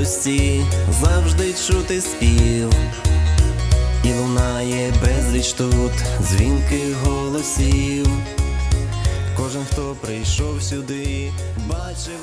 радості завжди чути спів, і лунає безліч тут дзвінки голосів. Кожен, хто прийшов сюди, бачив.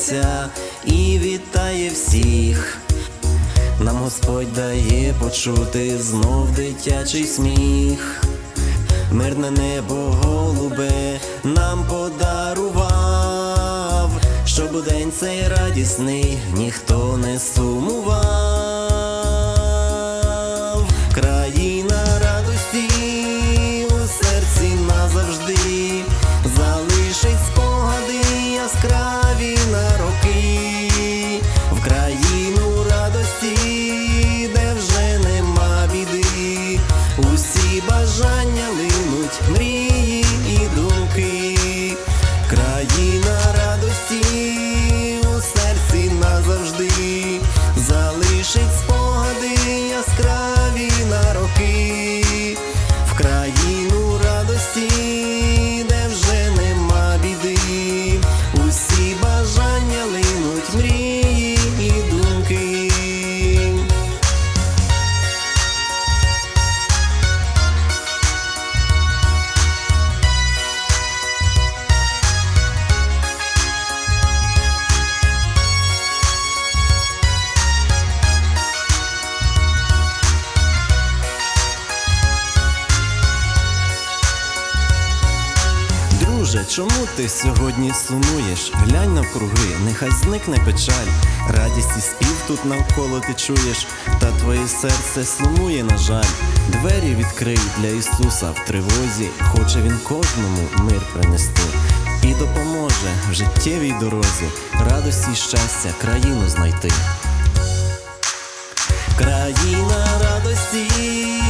серця і вітає всіх, нам Господь дає почути знов дитячий сміх, мирне небо голубе нам подарував, щоб у день цей радісний ніхто не сумував. чому ти сьогодні сумуєш? Глянь навкруги, нехай зникне печаль, радість і спів тут навколо ти чуєш, та твоє серце сумує, на жаль, двері відкрий для Ісуса в тривозі, хоче Він кожному мир принести і допоможе в життєвій дорозі, радості і щастя, країну знайти. Країна радості.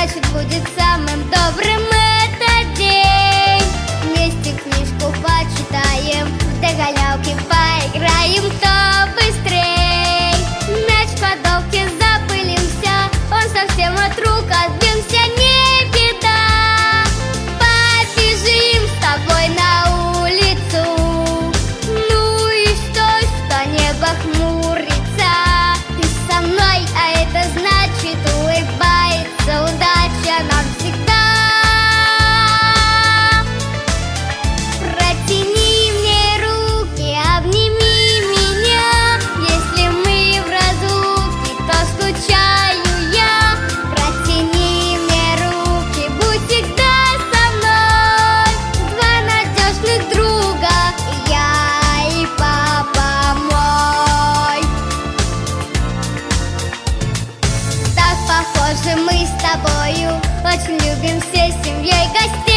значит будет самым добрым. Очень любим всей семьей гостей.